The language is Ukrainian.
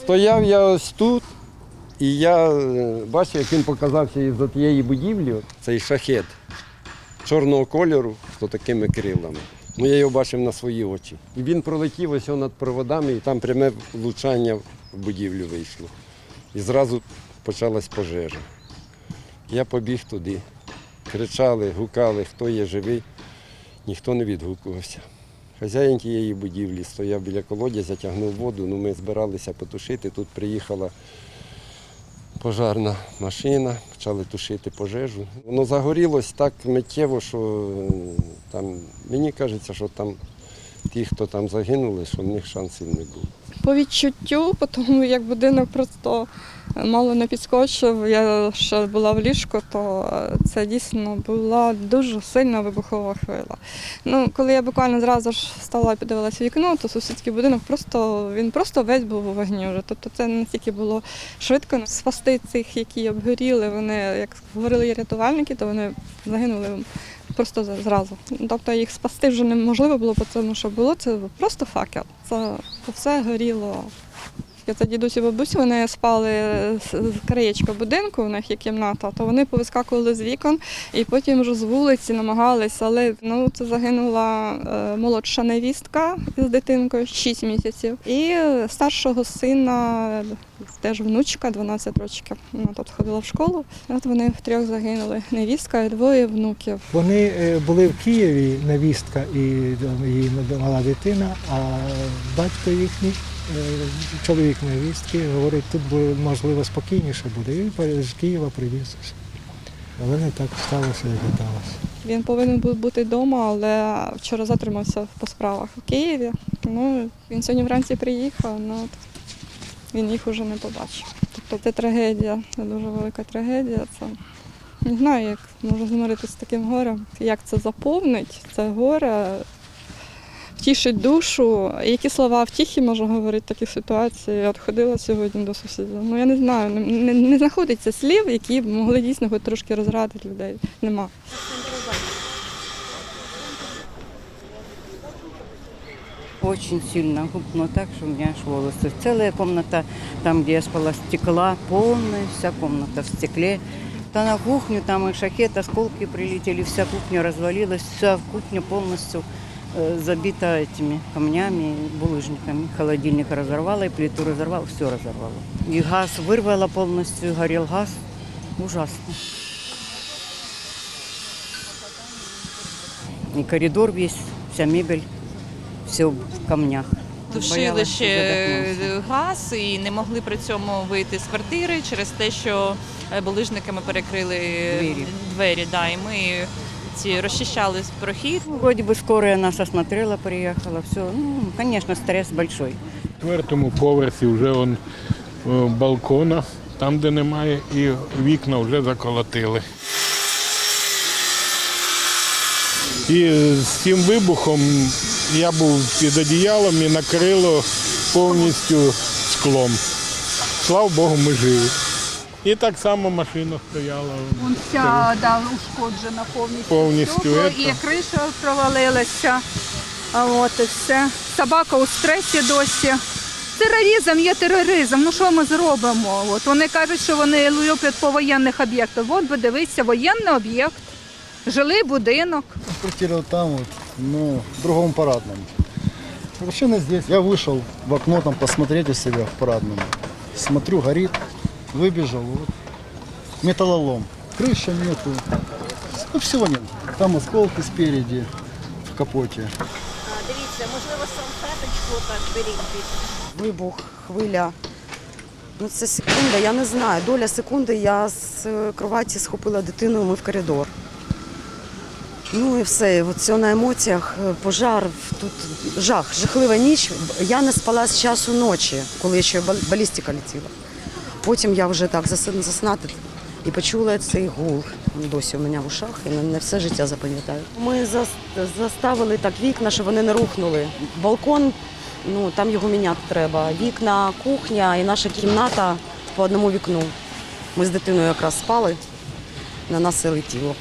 Стояв я ось тут, і я е, бачив, як він показався із тієї будівлі, цей шахет чорного кольору з такими крилами. Ну, я його бачив на свої очі. І він пролетів ось над проводами, і там пряме влучання в будівлю вийшло. І зразу почалась пожежа. Я побіг туди. Кричали, гукали, хто є живий, ніхто не відгукувався. Хазяїн тієї будівлі стояв біля колодязя, тягнув воду. Ну, ми збиралися потушити. Тут приїхала пожарна машина, почали тушити пожежу. Воно загорілось так миттєво, що там, мені кажеться, що там ті, хто там загинули, що в них шансів не було. По відчуттю, тому як будинок просто мало не підскочив, я ще була в ліжку, то це дійсно була дуже сильна вибухова хвиля. Ну, коли я буквально зразу ж встала і подивилася вікно, то сусідський будинок просто він просто весь був у вогні вже. Тобто це настільки було швидко. Спасти цих, які обгоріли, вони, як говорили рятувальники, то вони загинули просто зразу. Тобто їх спасти вже неможливо було, по тому що було це просто факел. Це все горіло. Це дідусь і бабусь, вони спали з з краєчка будинку, у них є кімната, то вони повискакували з вікон і потім вже з вулиці намагалися, але ну, це загинула е, молодша невістка з дитинкою 6 місяців. І е, старшого сина, теж внучка, 12 років. Вона тут ходила в школу. От вони втрьох загинули. Невістка і двоє внуків. Вони е, були в Києві, невістка і е, її мала дитина, а батько їхній, е, чоловік невістки, говорить, тут можливо спокійніше буде. І з Києва привіз. Але не так сталося, як гадалося. Він повинен був бути вдома, але вчора затримався по справах в Києві. Ну, він сьогодні вранці приїхав, ну він їх уже не побачив. Тобто це трагедія, це дуже велика трагедія. Це не знаю, як можна змиритися з таким горем, як це заповнить, це горе, втішить душу. Які слова втіхи можна говорити в таких ситуаціях? Я от ходила сьогодні до сусіда. Ну я не знаю, не, не знаходиться слів, які б могли дійсно хоч трошки розрадити людей. Нема. Очень сильно гупнуло так, что у меня аж волосы. Целая комната, там, где я спала, стекла, полная вся комната в стекле. То на кухню, там и шахет, осколки прилетели, вся кухня развалилась, вся кухня полностью э, забита этими камнями, булыжниками. Холодильник разорвало, и плиту разорвало, все разорвало. И газ вырвало полностью, горел газ. Ужасно. И коридор весь, вся мебель, все в камнях. Тушили Боялась, ще газ і не могли при цьому вийти з квартири через те, що е, булижниками перекрили Двері. двері да, і ми ці розчищали прохід. Вроде бы скорая нас осмотрела, приехала, все. Ну, конечно, стресс большой. четвертому поверсі вже он, е, балкона, там, де немає, і вікна вже заколотили. І з цим вибухом я був під одіялом і накрило повністю склом. Слава Богу, ми живі. І так само машина стояла. Вон вся да, ушкоджена повністю. Повністю, Стекла, это. і криша провалилася. А от і все. Собака у стресі досі. Тероризм є тероризм. Ну що ми зробимо? От вони кажуть, що вони люблять по воєнних об'єктах. От би дивися, воєнний об'єкт, жилий будинок. Квартира вот там вот, ну, в другом парадном. Машина здесь. Я вышел в окно там посмотреть у себя в парадном. Смотрю, горит. Выбежал, вот. Металлолом. Крыши нету. Ну, всего нет. Там осколки спереди в капоте. Дивіться, можливо, салфеточку так беріть. вибух, хвиля. Ну, це секунда, я не знаю. Доля секунди я з е, кроваті схопила дитину, ми в коридор. Ну і все, от на емоціях, е, пожар, тут жах, жахлива ніч. Я не спала з часу ночі, коли ще балістика летіла. Потім я вже так заснати і почула цей гул. Досі у мене в ушах і на все життя запам'ятаю. Ми заставили так вікна, щоб вони не рухнули. Балкон, ну там його міняти треба. Вікна, кухня і наша кімната по одному вікну. Ми з дитиною якраз спали, на нас і летіло.